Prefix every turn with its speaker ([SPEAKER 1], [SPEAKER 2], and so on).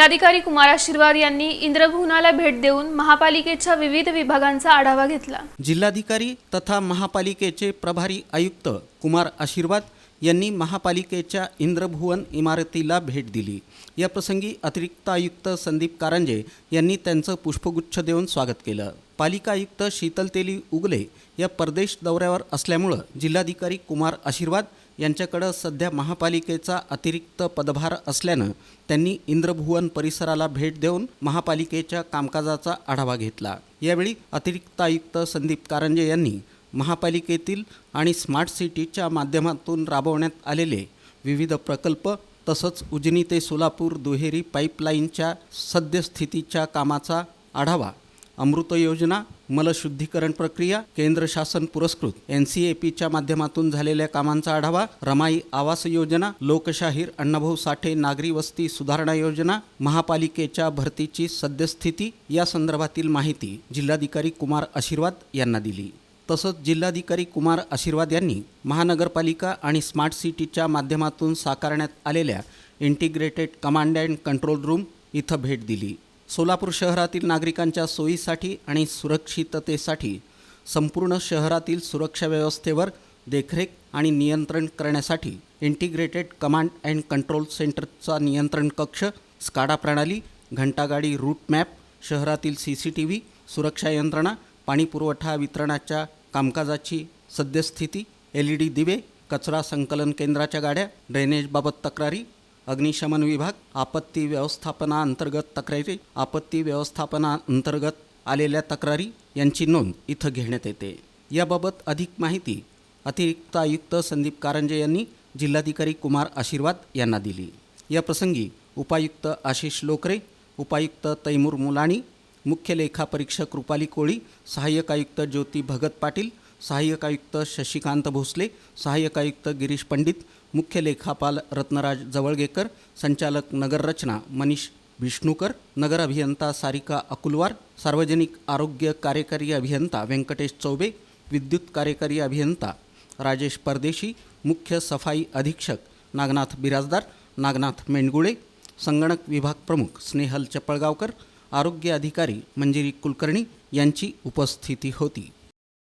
[SPEAKER 1] जिल्हाधिकारी कुमार आशीर्वाद यांनी इंद्रभुवनाला भेट देऊन महापालिकेच्या विविध विभागांचा आढावा घेतला.
[SPEAKER 2] जिल्हाधिकारी तथा महापालिकेचे प्रभारी आयुक्त कुमार आशीर्वाद यांनी महापालिकेच्या इंद्रभुवन इमारतीला भेट दिली. या प्रसंगी अतिरिक्त आयुक्त संदीप कारंजे यांनी त्यांचं पुष्पगुच्छ देऊन स्वागत केलं. पालिका आयुक्त शीतल तेली उगले या परदेश दौऱ्यावर असल्यामुळं जिल्हाधिकारी कुमार आशीर्वाद यांच्याकडं सध्या महापालिकेचा अतिरिक्त पदभार असल्यानं त्यांनी इंद्रभुवन परिसराला भेट देऊन महापालिकेच्या कामकाजाचा आढावा घेतला. यावेळी अतिरिक्त आयुक्त संदीप कारंजे यांनी महापालिकेतील आणि स्मार्ट सिटीच्या माध्यमातून राबवण्यात आलेले विविध प्रकल्प तसंच उजनी ते सोलापूर दुहेरी पाईपलाईनच्या सद्यस्थितीच्या कामाचा आढावा अमृत योजना मलशुद्धीकरण प्रक्रिया केंद्र शासन पुरस्कृत एन सी ए पीच्या माध्यमातून झालेल्या कामांचा आढावा रमाई आवास योजना लोकशाहीर अण्णाभाऊ साठे नागरी वस्ती सुधारणा योजना महापालिकेच्या भरतीची सद्यस्थिती या संदर्भातील माहिती जिल्हाधिकारी कुमार आशीर्वाद यांना दिली. तसंच जिल्हाधिकारी कुमार आशीर्वाद यांनी महानगरपालिका आणि स्मार्ट सिटीच्या माध्यमातून साकारण्यात आलेल्या integrated command and control room इथं भेट दिली. सोलापूर शहरातील नागरिकांच्या सोयीसाठी आणि सुरक्षिततेसाठी संपूर्ण शहरातील सुरक्षा व्यवस्थेवर देखरेख आणि नियंत्रण करण्यासाठी इंटिग्रेटेड कमांड अँड कंट्रोल सेंटरचा नियंत्रण कक्ष स्काडा प्रणाली घंटागाडी रूट मॅप शहरातील सी सी टी व्ही सुरक्षा यंत्रणा पाणीपुरवठा वितरणाच्या कामकाजाची सद्यस्थिती एल ई डी दिवे कचरा संकलन केंद्राच्या गाड्या ड्रेनेजबाबत तक्रारी अग्निशमन विभाग आपत्ती व्यवस्थापनाअंतर्गत तक्रारी आपत्ती व्यवस्थापनाअंतर्गत आलेल्या तक्रारी यांची नोंद इथं घेण्यात येते. याबाबत अधिक माहिती अतिरिक्त आयुक्त संदीप कारंजे यांनी जिल्हाधिकारी कुमार आशीर्वाद यांना दिली. या प्रसंगी उपायुक्त आशिष लोकरे उपायुक्त तैमूर मुलाणी मुख्य लेखापरीक्षक रुपाली कोळी सहाय्यक आयुक्त ज्योती भगत पाटील सहाय्यक आयुक्त शशिकांत भोसले सहाय्यक आयुक्त गिरीश पंडित मुख्य लेखापाल रत्नराज जवळगेकर संचालक नगररचना मनीष विष्णूकर नगर अभियंता सारिका अकुलवार सार्वजनिक आरोग्य कार्यकारी अभियंता व्यंकटेश चौबे विद्युत कार्यकारी अभियंता राजेश परदेशी मुख्य सफाई अधीक्षक नागनाथ बिराजदार नागनाथ मेंडगुळे संगणक विभाग प्रमुख स्नेहल चपळगावकर आरोग्य अधिकारी मंजिरी कुलकर्णी यांची उपस्थिती होती.